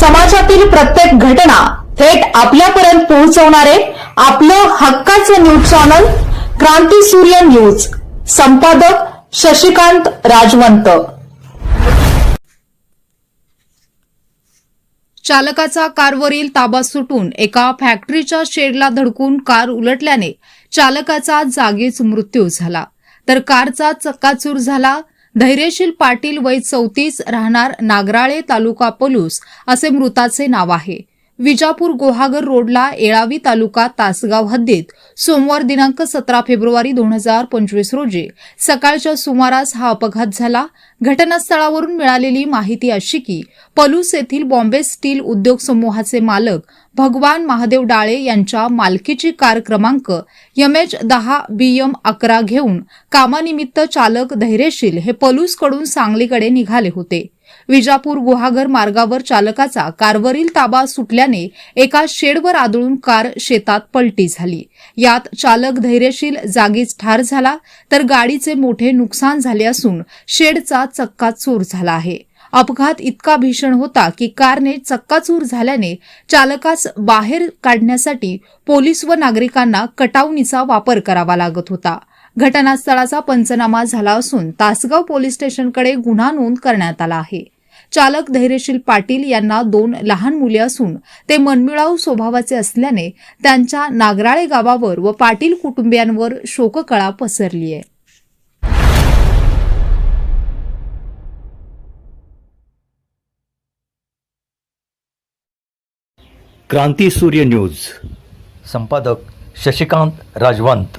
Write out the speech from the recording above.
समाजातील प्रत्येक घटना थेट आपल्यापर्यंत पोहोचवणारे आपलं हक्काचं न्यूज चॅनल क्रांती सूर्य न्यूज. संपादक शशिकांत राजवंत. चालकाचा कारवरील ताबा सुटून एका फॅक्टरीच्या शेडला धडकून कार उलटल्याने चालकाचा जागीच मृत्यू झाला. तर कारचा चक्काचूर झाला धैर्यशील पाटील वय चौतीस राहणार नागराळे तालुका पलूस असे मृताचे नाव आहे. विजापूर गोहागर रोडला येळावी तालुका तासगाव हद्दीत सोमवार दिनांक सतरा फेब्रुवारी दोन हजार पंचवीस रोजी सकाळच्या सुमारास हा अपघात झाला. घटनास्थळावरून मिळालेली माहिती अशी की पलूस येथील बॉम्बे स्टील उद्योग समूहाचे मालक भगवान महादेव डाळे यांच्या मालकीची कार क्रमांक एम एच दहा बी एम अकरा घेऊन कामानिमित्त चालक धैर्यशील हे पलूसकडून सांगलीकडे निघाले होते. विजापूर गुहागर मार्गावर चालकाचा कारवरील ताबा सुटल्याने एका शेडवर आदळून कार शेतात पलटी झाली. यात चालक धैर्यशील जागीच ठार झाला तर गाडीचे मोठे नुकसान झाले असून शेडचा चक्का चूर झाला आहे. अपघात इतका भीषण होता की कारने चक्काचूर झाल्याने चालकास बाहेर काढण्यासाठी पोलीस व नागरिकांना कटावणीचा वापर करावा लागत होता. घटनास्थळाचा पंचनामा झाला असून तासगाव पोलीस स्टेशनकडे गुन्हा नोंद करण्यात आला आहे. चालक धैर्यशील पाटील यांना दोन लहान मुले असून ते मनमिळाऊ स्वभावाचे असल्याने त्यांच्या नागराळे गावावर व पाटील कुटुंबियांवर शोककळा पसरली आहे क्रांती सूर्य न्यूज. संपादक शशिकांत राजवंत.